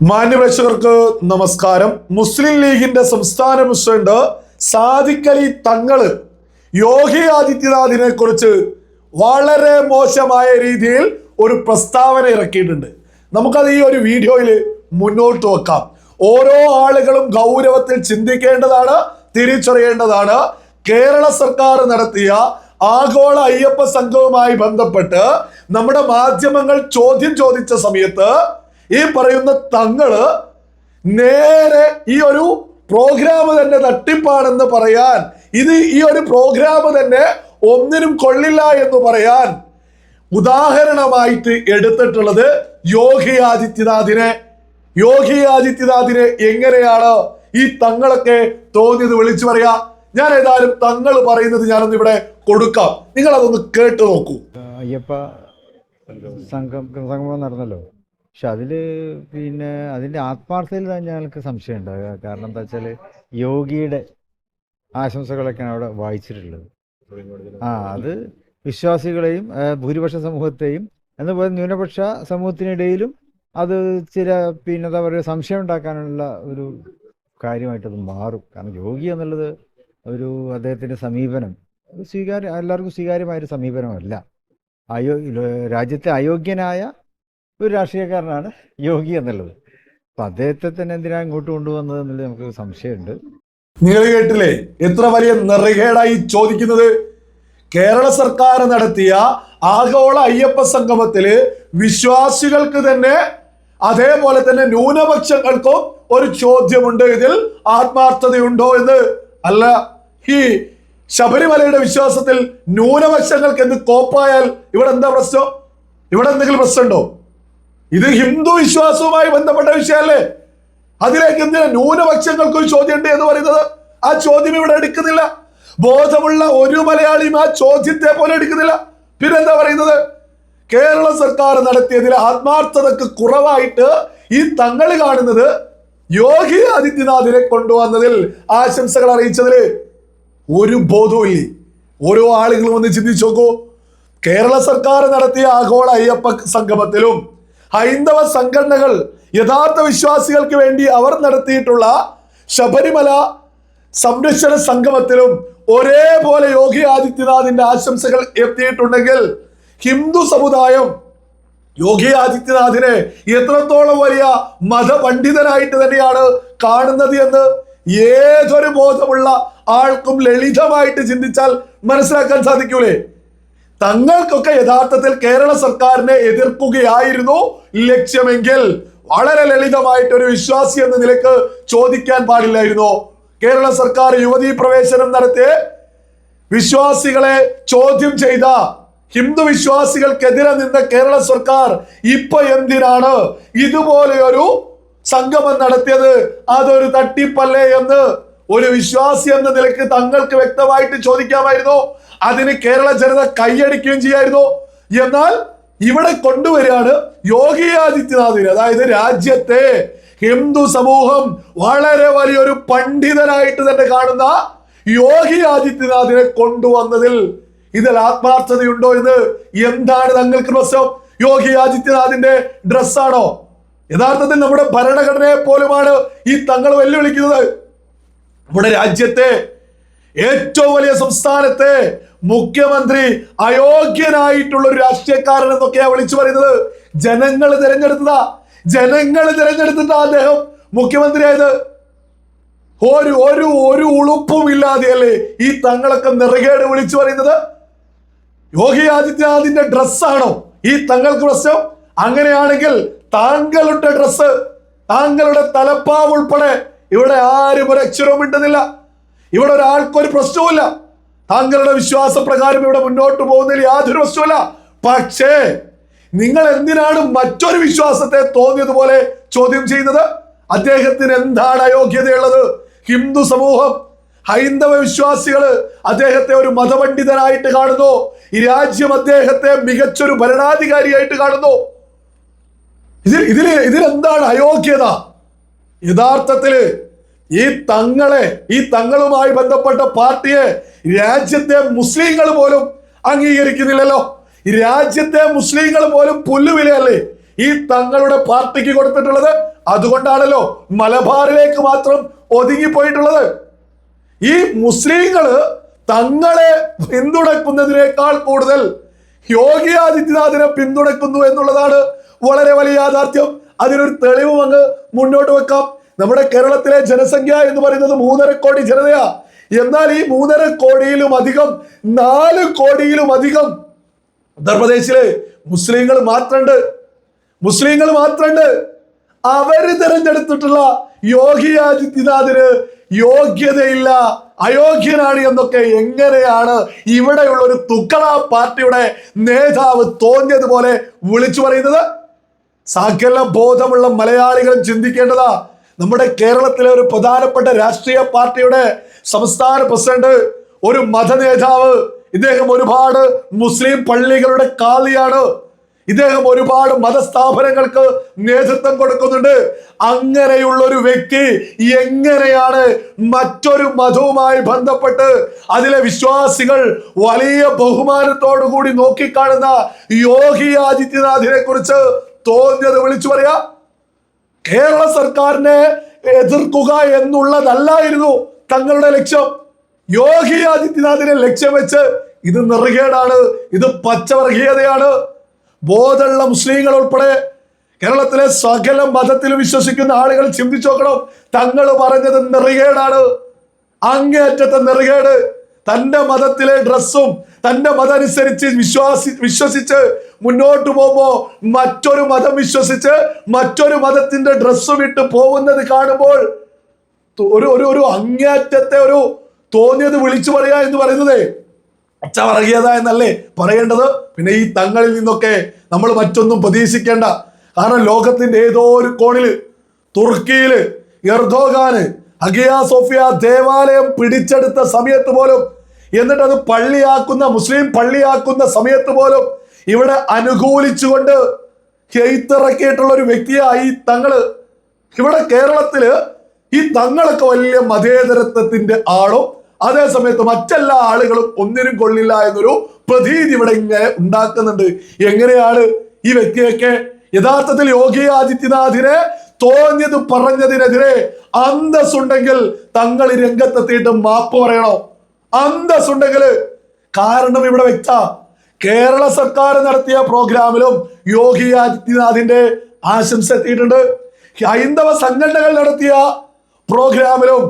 മാന്യപ്രേക്ഷകർക്ക് നമസ്കാരം. മുസ്ലിം ലീഗിന്റെ സംസ്ഥാന പ്രസിഡന്റ് സാദിഖലി തങ്ങൾ യോഗി ആദിത്യനാഥിനെ കുറിച്ച് വളരെ മോശമായ രീതിയിൽ ഒരു പ്രസ്താവന ഇറക്കിയിട്ടുണ്ട്. നമുക്കത് ഈ ഒരു വീഡിയോയിൽ മുന്നോട്ട് വെക്കാം. ഓരോ ആളുകളും ഗൗരവത്തിൽ ചിന്തിക്കേണ്ടതാണ് തിരിച്ചറിയേണ്ടതാണ്. കേരള സർക്കാർ നടത്തിയ ആഗോള അയ്യപ്പ സംഘവുമായി ബന്ധപ്പെട്ട് നമ്മുടെ മാധ്യമങ്ങൾ ചോദ്യം ചോദിച്ച സമയത്ത് ഈ പറയുന്ന തങ്ങൾ നേരെ ഈ ഒരു പ്രോഗ്രാം തന്നെ തട്ടിപ്പാണെന്ന് പറയാൻ ഇത് ഈ ഒരു പ്രോഗ്രാം തന്നെ ഒന്നിനും കൊള്ളില്ല എന്ന് പറയാൻ ഉദാഹരണമായിട്ട് എടുത്തിട്ടുള്ളത് യോഗി ആദിത്യനാഥിനെ. യോഗി ആദിത്യനാഥിനെ എങ്ങനെയാണ് ഈ തങ്ങളൊക്കെ തോന്നിയത് വിളിച്ചു പറയാ. ഞാൻ ഏതായാലും തങ്ങൾ പറയുന്നത് ഞാനൊന്ന് ഇവിടെ കൊടുക്കാം. നിങ്ങൾ അതൊന്ന് കേട്ടു നോക്കൂ. അയ്യപ്പ സംഘം സംഗമം നടന്നല്ലോ. പക്ഷെ അതിൽ പിന്നെ അതിന്റെ ആത്മാർത്ഥതയിൽ തന്നെ ഞങ്ങൾക്ക് സംശയമുണ്ട്. കാരണം എന്താ വെച്ചാൽ യോഗിയുടെ ആശംസകളൊക്കെയാണ് അവിടെ വായിച്ചിട്ടുള്ളത്. ആ അത് വിശ്വാസികളെയും ഭൂരിപക്ഷ സമൂഹത്തെയും എന്നപോലെ ന്യൂനപക്ഷ സമൂഹത്തിനിടയിലും അത് ചില പിന്നെ എന്താ പറയുക സംശയം ഉണ്ടാക്കാനുള്ള ഒരു കാര്യമായിട്ടത് മാറും. കാരണം യോഗി എന്നുള്ളത് ഒരു അദ്ദേഹത്തിന്റെ സമീപനം. സ്വീകാര്യ എല്ലാവർക്കും സ്വീകാര്യമായൊരു സമീപനമല്ല. അയോ രാജ്യത്തെ അയോഗ്യനായ ഒരു രാഷ്ട്രീയക്കാരനാണ് യോഗി എന്നുള്ളത്. അപ്പം അദ്ദേഹത്തെ തന്നെ എന്തിനാണ് ഇങ്ങോട്ട് കൊണ്ടുവന്നത് എന്നുള്ളത് നമുക്ക് സംശയമുണ്ട്. നിങ്ങൾ കേട്ടില്ലേ? എത്ര വലിയ നിറകേടായി ചോദിക്കുന്നത്? കേരള സർക്കാർ നടത്തിയ ആഗോള അയ്യപ്പ സംഗമത്തിൽ വിശ്വാസികൾക്ക് തന്നെ അതേപോലെ തന്നെ ന്യൂനപക്ഷങ്ങൾക്കും ഒരു ചോദ്യമുണ്ട്. ഇതിൽ ആത്മാർത്ഥതയുണ്ടോ എന്ന്? അല്ല. ഈ ശബരിമലയുടെ വിശ്വാസത്തിൽ ന്യൂനപക്ഷങ്ങൾക്ക് എന്ത് കോപ്പായാൽ ഇവിടെ എന്താ പ്രശ്നം? ഇവിടെ എന്തെങ്കിലും പ്രശ്നമുണ്ടോ? ഇത് ഹിന്ദു വിശ്വാസവുമായി ബന്ധപ്പെട്ട വിഷയമല്ലേ? അതിലേക്ക് എന്തിനാ ന്യൂനപക്ഷങ്ങൾക്ക് ഒരു ചോദ്യമുണ്ട് എന്ന് പറയുന്നത്? ആ ചോദ്യം ഇവിടെ എടുക്കുന്നില്ല. ബോധമുള്ള ഒരു മലയാളിയും ആ ചോദ്യത്തെ പോലെ എടുക്കുന്നില്ല. പിന്നെന്താ പറയുന്നത്? കേരള സർക്കാർ നടത്തിയതിൽ ആത്മാർത്ഥതക്ക് കുറവായിട്ട് ഈ തങ്ങൾ കാണുന്നത് യോഗി ആദിത്യനാഥിനെ കൊണ്ടുവന്നതിൽ ആശംസകൾ അറിയിച്ചതിൽ ഒരു ബോധവും ഓരോ ആളുകളും ഒന്ന് ചിന്തിച്ചു നോക്കൂ. കേരള സർക്കാർ നടത്തിയ ആഗോള അയ്യപ്പ സംഗമത്തിലും ഹൈന്ദവ സംഘടനകൾ യഥാർത്ഥ വിശ്വാസികൾക്ക് വേണ്ടി അവർ നടത്തിയിട്ടുള്ള ശബരിമല സംരക്ഷണ സംഗമത്തിലും ഒരേപോലെ യോഗി ആദിത്യനാഥിന്റെ ആശംസകൾ എത്തിയിട്ടുണ്ടെങ്കിൽ ഹിന്ദു സമുദായം യോഗി ആദിത്യനാഥിനെ എത്രത്തോളം വലിയ മതപണ്ഡിതനായിട്ട് തന്നെയാണ് കാണുന്നത് എന്ന് ഏതൊരു ബോധമുള്ള ആൾക്കും ലളിതമായിട്ട് ചിന്തിച്ചാൽ മനസ്സിലാക്കാൻ സാധിക്കൂലേ? തങ്ങൾക്കൊക്കെ യഥാർത്ഥത്തിൽ കേരള സർക്കാരിനെ എതിർക്കുകയായിരുന്നു. ലക്ഷ്യമെങ്കിൽ വളരെ ലളിതമായിട്ട് ഒരു വിശ്വാസി എന്ന നിലയ്ക്ക് ചോദിക്കാൻ പാടില്ലായിരുന്നു. കേരള സർക്കാർ യുവതീ പ്രവേശനം നടത്തി വിശ്വാസികളെ ചോദ്യം ചെയ്ത ഹിന്ദു വിശ്വാസികൾക്കെതിരെ നിന്ന കേരള സർക്കാർ ഇപ്പൊ എന്തിനാണ് ഇതുപോലെയൊരു സംഗമം നടത്തിയത്? അതൊരു തട്ടിപ്പല്ലേ എന്ന് ഒരു വിശ്വാസി എന്ന നിലയ്ക്ക് തങ്ങൾക്ക് വ്യക്തമായിട്ട് ചോദിക്കാമായിരുന്നു. അതിന് കേരള ജനത കൈയടിക്കുകയും ചെയ്യായിരുന്നു. എന്നാൽ ഇവിടെ കൊണ്ടുവരികയാണ് യോഗി ആദിത്യനാഥിന്. അതായത് രാജ്യത്തെ ഹിന്ദു സമൂഹം വളരെ വലിയൊരു പണ്ഡിതനായിട്ട് തന്നെ കാണുന്ന യോഗി ആദിത്യനാഥിനെ കൊണ്ടുവന്നതിൽ ഇതിൽ ആത്മാർത്ഥതയുണ്ടോ എന്ന് എന്താണ് തങ്ങൾക്ക് പ്രശ്നം? യോഗി ആദിത്യനാഥിന്റെ ഡ്രസ്സാണോ? യഥാർത്ഥത്തിൽ നമ്മുടെ ഭരണഘടനയെ പോലുമാണ് ഈ തങ്ങൾ വെല്ലുവിളിക്കുന്നത്. നമ്മുടെ രാജ്യത്തെ ഏറ്റവും വലിയ സംസ്ഥാനത്തെ മുഖ്യമന്ത്രി അയോഗ്യനായിട്ടുള്ള ഒരു രാഷ്ട്രീയക്കാരൻ എന്നൊക്കെയാ വിളിച്ചു പറയുന്നത്. ജനങ്ങൾ തിരഞ്ഞെടുത്തതാ. ജനങ്ങൾ തിരഞ്ഞെടുത്തിട്ടാ അദ്ദേഹം. മുഖ്യമന്ത്രിയായത് ഒരു ഒരു ഒരു ഉളുപ്പും ഇല്ലാതെയല്ലേ ഈ തങ്ങളൊക്കെ നിറകേട് വിളിച്ചു പറയുന്നത്? യോഗി ആദിത്യനാഥിന്റെ ഡ്രസ്സാണോ ഈ തങ്ങൾക്ക് പ്രശ്നം? അങ്ങനെയാണെങ്കിൽ താങ്കളുടെ ഡ്രസ്സ് താങ്കളുടെ തലപ്പാവ് ഉൾപ്പെടെ ഇവിടെ ആരും ഒരു അക്ഷരവും ഇട്ടുന്നില്ല ഇവിടെ ഒരാൾക്കൊരു പ്രശ്നവുമില്ല. താങ്കളുടെ വിശ്വാസപ്രകാരം ഇവിടെ മുന്നോട്ട് പോകുന്നതിൽ യാതൊരു പ്രശ്നവുമില്ല. പക്ഷേ നിങ്ങൾ എന്തിനാണ് മറ്റൊരു വിശ്വാസത്തെ തോന്നിയതുപോലെ ചോദ്യം ചെയ്യുന്നത്? അദ്ദേഹത്തിന് എന്താണ് അയോഗ്യതയുള്ളത്? ഹിന്ദു സമൂഹം ഹൈന്ദവ വിശ്വാസികൾ അദ്ദേഹത്തെ ഒരു മതപണ്ഡിതനായിട്ട് കാണുന്നു. ഈ രാജ്യം അദ്ദേഹത്തെ മികച്ചൊരു ഭരണാധികാരിയായിട്ട് കാണുന്നു. ഇതിൽ ഇതിൽ ഇതിലെന്താണ് അയോഗ്യത? യഥാർത്ഥത്തിൽ ഈ തങ്ങളെ ഈ തങ്ങളുമായി ബന്ധപ്പെട്ട പാർട്ടിയെ രാജ്യത്തെ മുസ്ലിങ്ങൾ പോലും അംഗീകരിക്കുന്നില്ലല്ലോ. രാജ്യത്തെ മുസ്ലിങ്ങൾ പോലും പുല്ലുവിലയല്ലേ ഈ തങ്ങളുടെ പാർട്ടിക്ക് കൊടുത്തിട്ടുള്ളത്? അതുകൊണ്ടാണല്ലോ മലബാറിലേക്ക് മാത്രം ഒതുങ്ങിപ്പോയിട്ടുള്ളത്. ഈ മുസ്ലിങ്ങൾ തങ്ങളെ പിന്തുണക്കുന്നതിനേക്കാൾ കൂടുതൽ യോഗി ആദിത്യനാഥിനെ പിന്തുണക്കുന്നു എന്നുള്ളതാണ് വളരെ വലിയ യാഥാർത്ഥ്യം. അതിനൊരു തെളിവും അങ്ങ് മുന്നോട്ട് വെക്കാം. നമ്മുടെ കേരളത്തിലെ ജനസംഖ്യ എന്ന് പറയുന്നത് മൂന്നര കോടി ജനതയാ. എന്നാൽ ഈ മൂന്നര കോടിയിലും അധികം നാല് കോടിയിലും അധികം ഉത്തർപ്രദേശിൽ മുസ്ലിങ്ങൾ മാത്രണ്ട്. മുസ്ലിങ്ങൾ മാത്രണ്ട്. അവർ തിരഞ്ഞെടുത്തിട്ടുള്ള യോഗി ആദിത്യനാഥിന് യോഗ്യതയില്ല അയോഗ്യനാണ് എന്നൊക്കെ എങ്ങനെയാണ് ഇവിടെയുള്ള ഒരു തുക്കള പാർട്ടിയുടെ നേതാവ് തോന്നിയതുപോലെ വിളിച്ചു പറയുന്നത്? സകല ബോധമുള്ള മലയാളികളും ചിന്തിക്കേണ്ടതാ. നമ്മുടെ കേരളത്തിലെ ഒരു പ്രധാനപ്പെട്ട രാഷ്ട്രീയ പാർട്ടിയുടെ സംസ്ഥാന പ്രസിഡന്റ് ഒരു മത നേതാവ് ഇദ്ദേഹം ഒരുപാട് മുസ്ലിം പള്ളികളുടെ കാളിയാണ് ഇദ്ദേഹം ഒരുപാട് മതസ്ഥാപനങ്ങൾക്ക് നേതൃത്വം കൊടുക്കുന്നുണ്ട്. അങ്ങനെയുള്ള ഒരു വ്യക്തി എങ്ങനെയാണ് മറ്റൊരു മതവുമായി ബന്ധപ്പെട്ട് അതിലെ വിശ്വാസികൾ വലിയ ബഹുമാനത്തോടു കൂടി നോക്കിക്കാണുന്ന യോഗി ആദിത്യനാഥിനെ കുറിച്ച് തോന്നിയത് വിളിച്ചു പറയാ. കേരള സർക്കാരിനെ എതിർക്കുക എന്നുള്ളതല്ലായിരുന്നു തങ്ങളുടെ ലക്ഷ്യം. യോഗി ആദിത്യനാഥിനെ ലക്ഷ്യം വെച്ച് ഇത് നിറുകേടാണ് ഇത് പച്ചവർഗീയതയാണ്. ബോധമുള്ള മുസ്ലിങ്ങൾ ഉൾപ്പെടെ കേരളത്തിലെ സകല മതത്തിൽ വിശ്വസിക്കുന്ന ആളുകൾ ചിന്തിച്ചു നോക്കണം. തങ്ങൾ പറഞ്ഞത് നിറുകേടാണ്. അങ്ങേയറ്റത്തെ നെറുകേട്. തന്റെ മതത്തിലെ ഡ്രസ്സും തന്റെ മതം അനുസരിച്ച് വിശ്വാസി വിശ്വസിച്ച് മുന്നോട്ട് പോകുമ്പോ മറ്റൊരു മതം വിശ്വസിച്ച് മറ്റൊരു മതത്തിന്റെ ഡ്രസ്സും ഇട്ട് പോകുന്നത് കാണുമ്പോൾ ഒരു ഒരു ഒരു അങ്ങേറ്റത്തെ ഒരു തോന്നിയത് വിളിച്ചു പറയാ എന്ന് പറയുന്നത് അച്ഛ പറയതാ എന്നല്ലേ പറയേണ്ടത്? പിന്നെ ഈ തങ്ങളിൽ നിന്നൊക്കെ നമ്മൾ മറ്റൊന്നും പ്രതീക്ഷിക്കേണ്ട. കാരണം ലോകത്തിന്റെ ഏതോ ഒരു കോണിൽ തുർക്കിയിൽ എർദോഗാന് അഗിയ സോഫിയ ദേവാലയം പിടിച്ചെടുത്ത സമയത്ത് പോലും എന്നിട്ട് അത് പള്ളിയാക്കുന്ന മുസ്ലിം പള്ളിയാക്കുന്ന സമയത്ത് പോലും ഇവിടെ അനുകൂലിച്ചുകൊണ്ട് എഴുത്തിറക്കിയിട്ടുള്ള ഒരു വ്യക്തിയായി തങ്ങൾ. ഇവിടെ കേരളത്തിൽ ഈ തങ്ങളൊക്കെ വലിയ മതേതരത്വത്തിന്റെ ആളും അതേസമയത്ത് മറ്റെല്ലാ ആളുകളും ഒന്നിനും കൊള്ളില്ല എന്നൊരു പ്രതീതി ഇവിടെ ഇങ്ങനെ ഉണ്ടാക്കുന്നുണ്ട്. എങ്ങനെയാണ് ഈ വ്യക്തിയൊക്കെ? യഥാർത്ഥത്തിൽ യോഗി ആദിത്യനാഥിനെ തോന്നിയത് പറഞ്ഞതിനെതിരെ അന്തസ്സുണ്ടെങ്കിൽ തങ്ങൾ രംഗത്തെത്തിയിട്ട് മാപ്പ് പറയണോ. അന്തസ്സുണ്ടെങ്കിൽ കാരണം ഇവിടെ വ്യക്ത കേരള സർക്കാർ നടത്തിയ പ്രോഗ്രാമിലും യോഗി ആദിത്യനാഥിന്റെ ആശംസ എത്തിയിട്ടുണ്ട്. ഹൈന്ദവ സംഘടനകൾ നടത്തിയ പ്രോഗ്രാമിലും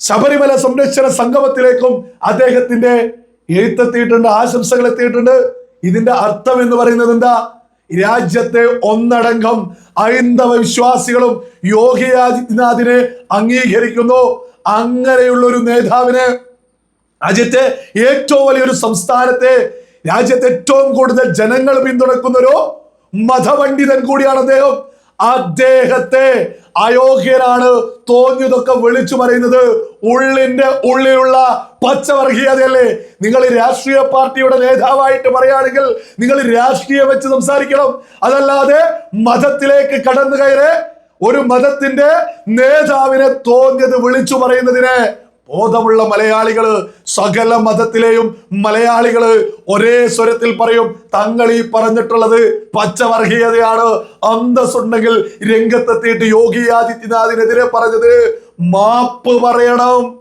ശബരിമല സംരക്ഷണ സംഗമത്തിലേക്കും അദ്ദേഹത്തിന്റെ എഴുത്തെത്തിയിട്ടുണ്ട് ആശംസകൾ എത്തിയിട്ടുണ്ട്. ഇതിന്റെ അർത്ഥം എന്ന് പറയുന്നത് എന്താ? രാജ്യത്തെ ഒന്നടങ്കം ഹൈന്ദവ വിശ്വാസികളും യോഗി ആദിത്യനാഥിനെ അംഗീകരിക്കുന്നു. അങ്ങനെയുള്ള ഒരു നേതാവിന് രാജ്യത്തെ ഏറ്റവും വലിയൊരു സംസ്ഥാനത്തെ രാജ്യത്തെ ഏറ്റവും കൂടുതൽ ജനങ്ങൾ പിന്തുണക്കുന്ന ഒരു മതപണ്ഡിതൻ കൂടിയാണ് അദ്ദേഹം. അദ്ദേഹത്തെ അയോഗ്യനാണ് തോന്നിയതൊക്കെ വിളിച്ചു പറയുന്നത് ഉള്ളിന്റെ ഉള്ളിലുള്ള പച്ചവർഗീയതയല്ലേ? നിങ്ങൾ രാഷ്ട്രീയ പാർട്ടിയുടെ നേതാവായിട്ട് പറയുകയാണെങ്കിൽ നിങ്ങൾ രാഷ്ട്രീയം വെച്ച് സംസാരിക്കണം. അതല്ലാതെ മതത്തിലേക്ക് കടന്നു കയറി ഒരു മതത്തിന്റെ നേതാവിനെ തോന്നിയത് വിളിച്ചു പറയുന്നതിനെ ബോധമുള്ള മലയാളികൾ സകല മതത്തിലെയും മലയാളികൾ ഒരേ സ്വരത്തിൽ പറയും. തങ്ങൾ ഈ പറഞ്ഞിട്ടുള്ളത് പച്ചവർഗീയതയാണ്. അന്തസ്സുണ്ടെങ്കിൽ രംഗത്തെത്തിയിട്ട് യോഗി ആദിത്യനാഥിനെതിരെ പറഞ്ഞത് മാപ്പ് പറയണം.